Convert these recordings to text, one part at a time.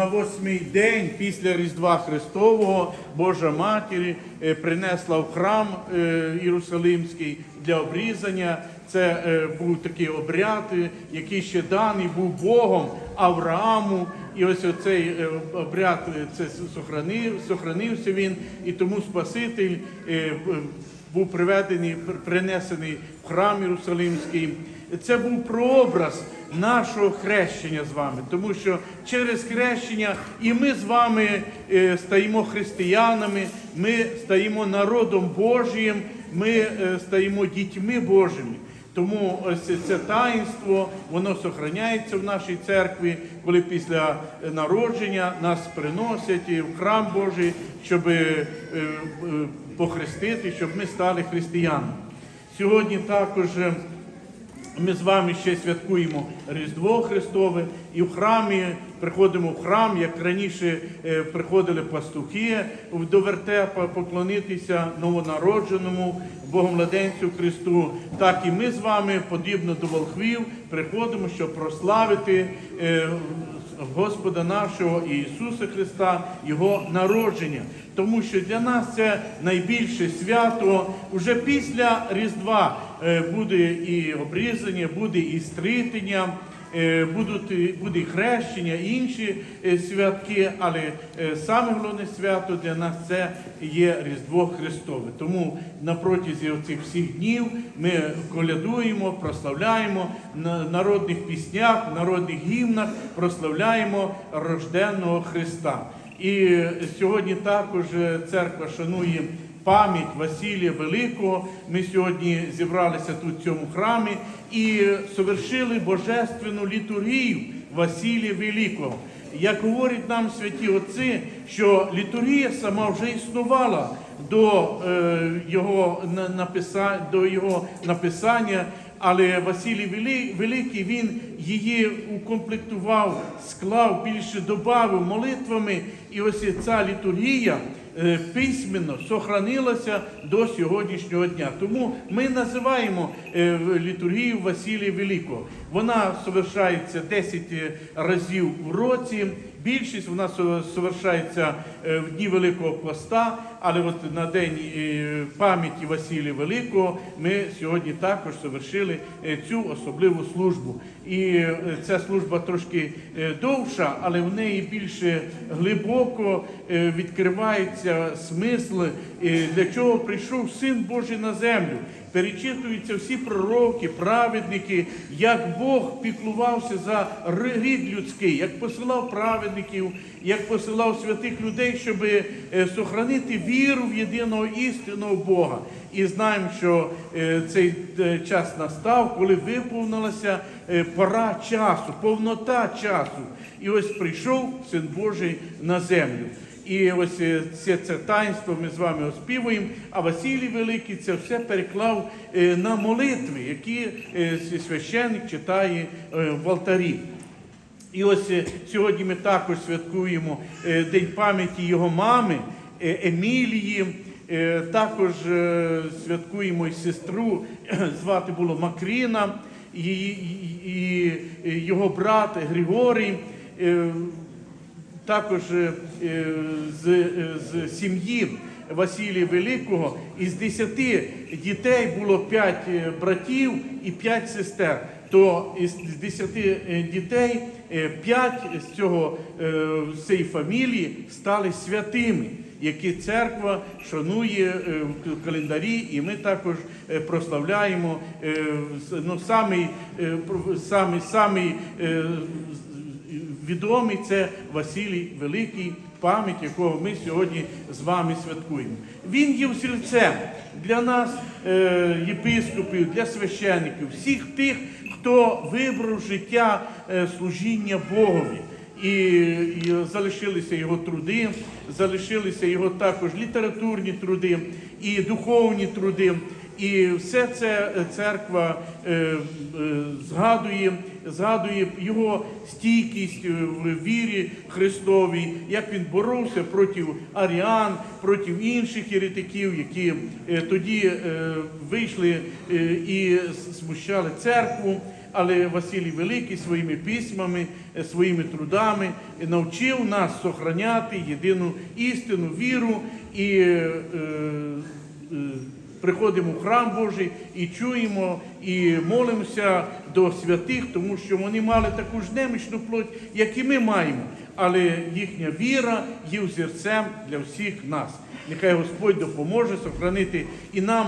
На восьмий день після Різдва Христового Божа Матір е, принесла в храм е, Єрусалимський для обрізання. Це е, був такий обряд, який ще даний був Богом Аврааму. І ось оцей обряд це сохранив, сохранився він, і тому Спаситель був приведений, принесений в храм Єрусалимський. Це був прообраз нашого хрещення з вами, тому що через хрещення і ми з вами е, стаємо християнами, ми стаємо народом Божим, ми е, стаємо дітьми Божими. Тому ось це таїнство, воно сохраняється в нашій церкві, коли після народження нас приносять в храм Божий, щоб е, похрестити, щоб ми стали християнами. Сьогодні також. Ми з вами ще святкуємо Різдво Христове і в храмі приходимо в храм, як раніше е, приходили пастухи до вертепа поклонитися новонародженому Богомладенцю Христу. Так і ми з вами, подібно до волхвів, приходимо, щоб прославити е, Господа нашого Ісуса Христа, Його народження. Тому що для нас це найбільше свято. Уже після Різдва е, буде і обрізання, буде і стрітення, будуть, буде хрещення, інші е, святки, але е, саме головне свято для нас це є Різдво Христове. Тому на протязі цих всіх днів ми колядуємо, прославляємо на народних піснях, народних гімнах, прославляємо рожденного Христа. І сьогодні також е, церква шанує пам'ять Василія Великого. Ми сьогодні зібралися тут в цьому храмі і совершили божественну літургію Василія Великого. Як говорять нам святі отці, що літургія сама вже існувала до е, його на- написа- до його написання. Але Василій Великий він її укомплектував, склав, більше додав молитвами. І ось ця літургія письменно сохранилася до сьогоднішнього дня. Тому ми називаємо е, літургію Василія Великого. Вона совершається 10 разів в році. Більшість вона со- совершається е, в дні Великого Поста, але от на день е, пам'яті Василія Великого ми сьогодні також совершили е, цю особливу службу. І е, ця служба трошки е, довша, але в неї більше глибоко е, відкривається смисл, е, для чого прийшов Син Божий на землю. Перечитуються всі пророки, праведники, як Бог піклувався за рід людський, як посилав праведників, як посилав святих людей, щоб е, сохранити віру в єдиного істинного Бога. І знаємо, що е, цей е, час настав, коли виповнилася пора часу, повнота часу. І ось прийшов Син Божий на землю. І ось е, це, це таїнство ми з вами оспівуємо, а Василій Великий це все переклав е, на молитви, які е, священник читає в алтарі. І ось сьогодні ми також святкуємо День пам'яті його мами Емілії. Також святкуємо і сестру, звати було Макріна, і його брат Григорій. Також е, е, з, е, з сім'ї Василія Великого із десяти дітей було п'ять братів і п'ять сестер. То із десяти дітей п'ять з цього цієї фамілії стали святими, які церква шанує в календарі, і ми також прославляємо ну, самий, самий, самий відомий це Василій Великий, пам'ять якого ми сьогодні з вами святкуємо. Він є взірцем для нас, е, єпископів, для священиків, всіх тих, хто вибрав життя е, служіння Богові. І залишилися його труди, залишилися його також літературні труди і духовні труди. І все це церква е, е, згадує, згадує його стійкість е, в вірі Христовій, як він боровся проти аріан, проти інших єретиків, які е, тоді е, вийшли е, і смущали церкву. але Василій Великий своїми письмами, е, своїми трудами навчив нас сохраняти єдину істину, віру і е, е, приходимо в храм Божий і чуємо, і молимося до святих, тому що вони мали таку ж немічну плоть, як і ми маємо. Але їхня віра є взірцем для всіх нас. Нехай Господь допоможе сохранити і нам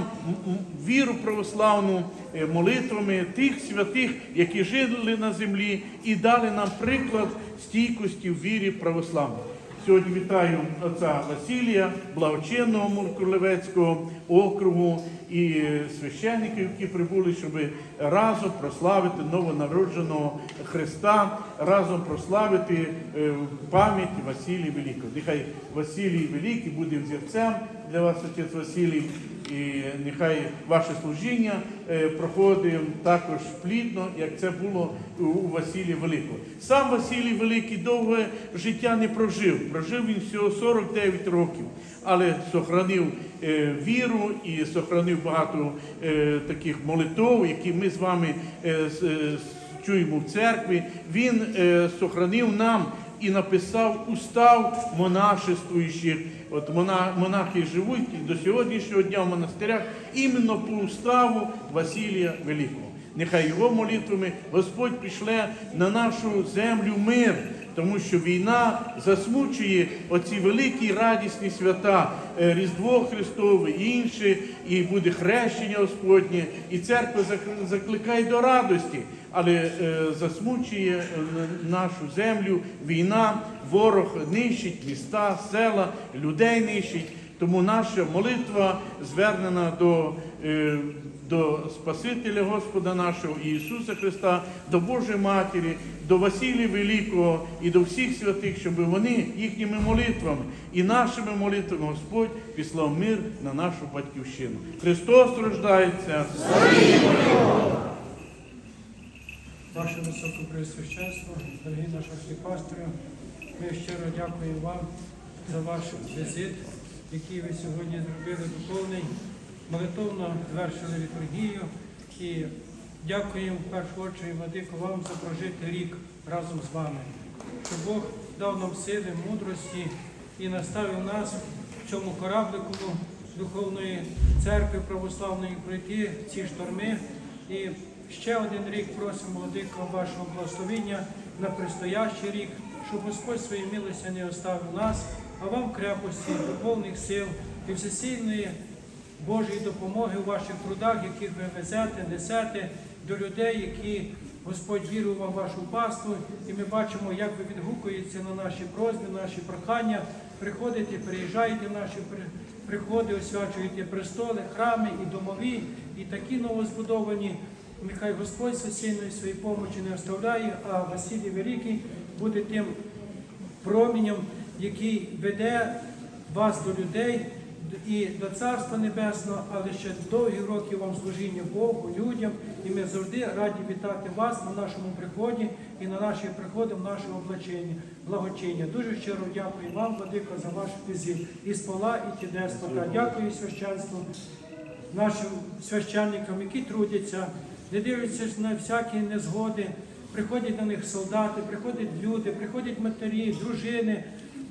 віру православну е, молитвами тих святих, які жили на землі, і дали нам приклад стійкості в вірі православній. Сьогодні вітаю отця Василія, благочинного Муркулевецького округу і священників, які прибули, щоб разом прославити новонародженого Христа, разом прославити е, пам'ять Василія Великого. Нехай Василій Великий буде взірцем для вас, отець Василій, і нехай ваше служіння е, проходить також плідно, як це було у- Василія Великого. Сам Василій Великий довге життя не прожив. Прожив він всього 49 років, але сохранив е, віру і сохранив багато е, таких молитов, які ми з вами чуємо в церкві. Він сохранив нам і написав устав монашествуючих. От мона- монахи живуть до сьогоднішнього дня в монастирях іменно по уставу Василія Великого. Нехай його молитвами Господь пішле на нашу землю мир, тому що війна засмучує оці великі радісні свята, е, Різдво Христове і інші, і буде хрещення Господнє, і церква зак- закликає до радості, але е, засмучує е, нашу землю війна, ворог нищить міста, села, людей нищить. Тому наша молитва звернена до, до Спасителя Господа нашого Ісуса Христа, до Божої Матері, до Василія Великого і до всіх святих, щоб вони їхніми молитвами і нашими молитвами Господь післав мир на нашу батьківщину. Христос рождається. Ваше Високопреосвященство, дорогі наші архіпастори, ми щиро дякуємо вам за ваш візит, який ви сьогодні зробили духовний, молитовно завершили літургію і дякуємо в першу чергу, Владико, вам за прожити рік разом з вами. Щоб Бог дав нам сили, мудрості і наставив нас в цьому кораблику духовної церкви православної пройти ці шторми. І ще один рік просимо, Владико, вашого благословення на предстоящий рік, щоб Господь своєю милостю не оставив нас, а вам крепості, духовних сил і всесильної Божої допомоги у ваших трудах, яких ви везете, несете до людей, які Господь вірив вам в вашу паству, і ми бачимо, як ви відгукуєтеся на наші просьби, наші прохання. Приходите, приїжджаєте в наші приходи, освячуєте престоли, храми і домові, і такі новозбудовані. Нехай Господь всесильної своєї помочі не оставляє, а Василій Великий буде тим промінням, який веде вас до людей і до Царства Небесного, але ще довгі роки вам служіння Богу, людям. І ми завжди раді вітати вас на нашому приході і на наші приходи в наше облачення, благочиння. Дуже щиро дякую вам, Владико, за ваш візит. І спола, і ті. Дякую священству нашим священникам, які трудяться, не дивляться на всякі незгоди. Приходять до них солдати, приходять люди, приходять матері, дружини,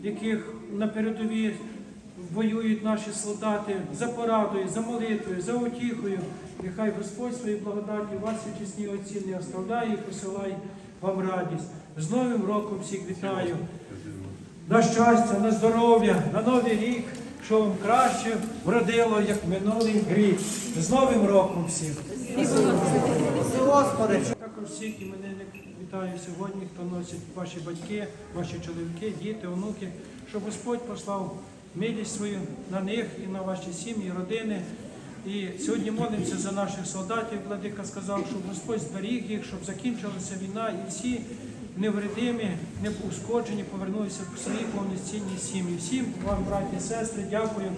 яких на передовій воюють наші солдати за порадою, за молитвою, за утіхою. Нехай Господь своїй благодаті вас і чесні отці не оставляє і посилає вам радість. З Новим роком всіх вітаю. На щастя, на здоров'я, на новий рік, що вам краще вродило, як минулий рік. З Новим роком всіх! Також всіх іменинник вітаю сьогодні, хто носить ваші батьки, ваші чоловіки, діти, онуки, щоб Господь послав милість свою на них і на ваші сім'ї, родини. І сьогодні молимося за наших солдатів. Владика сказав, щоб Господь зберіг їх, щоб закінчилася війна і всі невредимі, не ушкоджені повернулися в свої повноцінні сім'ї. Всім вам, браті і сестри, дякую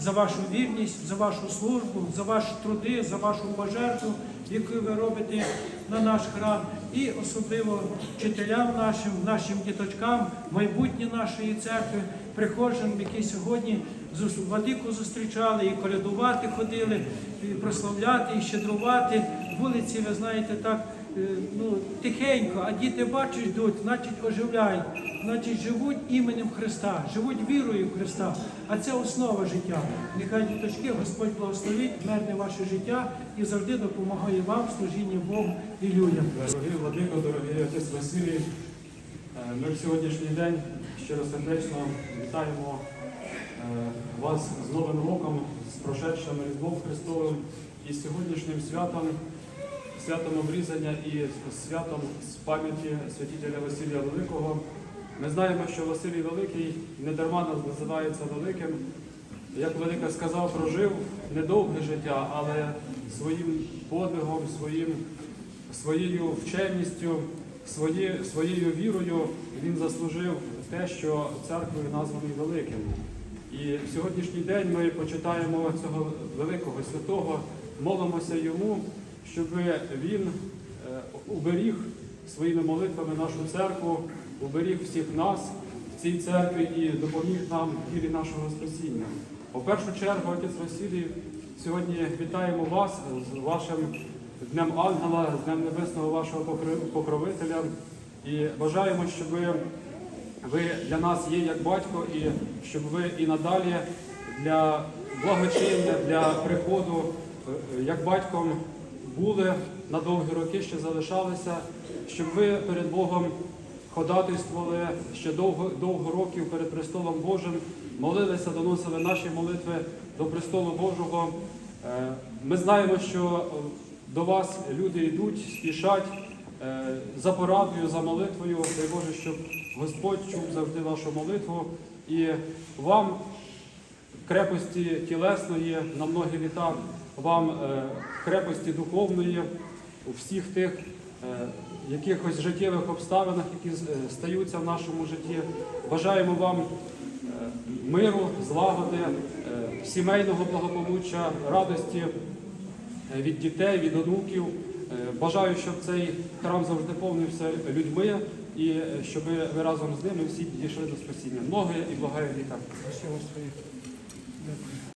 за вашу вірність, за вашу службу, за ваші труди, за вашу пожертву, яку ви робите на наш храм, і особливо вчителям нашим, нашим діточкам, майбутнє нашої церкви, прихожан, які сьогодні владику зустрічали, і колядувати ходили, і прославляти, і щедрувати. Вулиці, ви знаєте, так е, ну, тихенько, а діти бачиш, йдуть, значить оживляють, значить живуть іменем Христа, живуть вірою в Христа. А це основа життя. Нехай діточки, Господь благословить, мирне ваше життя і завжди допомагає вам в служінні Богу і людям. Дорогі владико, дорогий отець Василій, е, ми в сьогоднішній день щиро сердечно вітаємо е, вас з Новим роком, з прошедшим Різдвом Христовим і сьогоднішнім святом, святом обрізання і святом з пам'яті святителя Василія Великого. Ми знаємо, що Василій Великий не дарма називається великим. Як Велика сказав, прожив недовге життя, але своїм подвигом, своїм своєю вченістю, свої, своєю вірою він заслужив те, що церквою названий великим. І в сьогоднішній день ми почитаємо цього великого святого, молимося йому, щоб він е, уберіг своїми молитвами нашу церкву, уберіг всіх нас в цій церкві і допоміг нам в вірі нашого спасіння. У першу чергу, отець Василій, сьогодні вітаємо вас з вашим Днем Ангела, з Днем Небесного вашого покровителя. І бажаємо, щоб ви, ви для нас є як батько, і щоб ви і надалі для благочиння, для приходу, е, як батьком були на довгі роки, ще залишалися, щоб ви перед Богом ходатайствували ще довго, довго років перед престолом Божим, молилися, доносили наші молитви до престолу Божого. Е, Ми знаємо, що е, до вас люди йдуть, спішать е, за порадою, за молитвою. Дай Боже, щоб Господь чув завжди вашу молитву і вам крепості тілесної на многі літа, вам е, крепості духовної у всіх тих е, якихось життєвих обставинах, які е, стаються в нашому житті. Бажаємо вам е, миру, злагоди, е, сімейного благополуччя, радості е, від дітей, від онуків. Е, Бажаю, щоб цей храм завжди повнився людьми і е, щоб ви разом з ними всі дійшли до спасіння. Ноги і благаю літа.